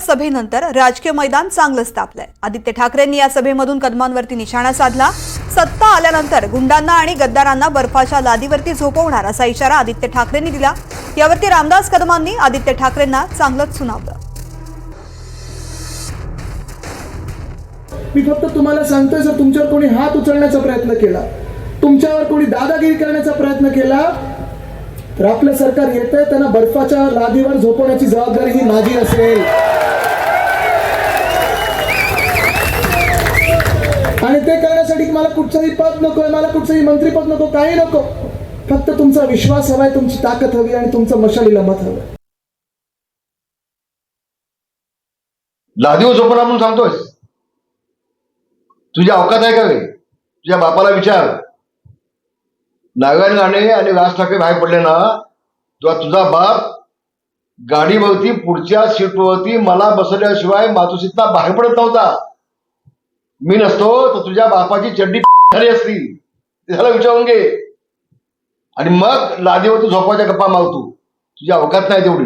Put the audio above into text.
सभेनंतर राजकीय मैदान चांगलंच तापलंय आदित्य ठाकरेंनी या सभेमधून कदमांवरती निशाणा साधला. सत्ता आल्यानंतर गुंडांना आणि गद्दारांना बर्फाच्या लादीवरती झोपवणार असा इशारा आदित्य ठाकरेंनी दिला. यावरती रामदास कदमांनी आदित्य ठाकरेंना चांगलंच सुनावलं. मी फक्त तुम्हाला सांगतोय जर तुमच्यावर कोणी हात उचलण्याचा प्रयत्न केला तुमच्यावर कोणी दादागिरी करण्याचा प्रयत्न केला तर आपलं सरकार येत आहे त्यांना बर्फाच्या लादीवर झोपवण्याची जबाबदारी ही माझी असेल. आणि ते करण्यासाठी मला कुठचंही पद नकोय मला कुठचंही मंत्रीपद नको काही नको. फक्त तुमचा विश्वास हवाय तुमची ताकद हवी आणि तुमचं मशालीला मत हवं लादीवर झोपणा म्हणून सांगतोयस. तुझी अवकात आहे का रे? तुझ्या बापाला विचार. नारायण गाणे आणि राज ठाकरे बाहेर पडले ना तेव्हा तुझा बाप गाडीवरती पुढच्या सीटवरती मला बसवल्याशिवाय मातोश्रीतला बाहेर पडत नव्हता. मी नसतो तर तुझ्या बापाची चड्डी झाली असती ते विचारून घे आणि मग लादीवरती झोपायच्या गप्पा मारतो तुझी अवकात नाही तेवढी.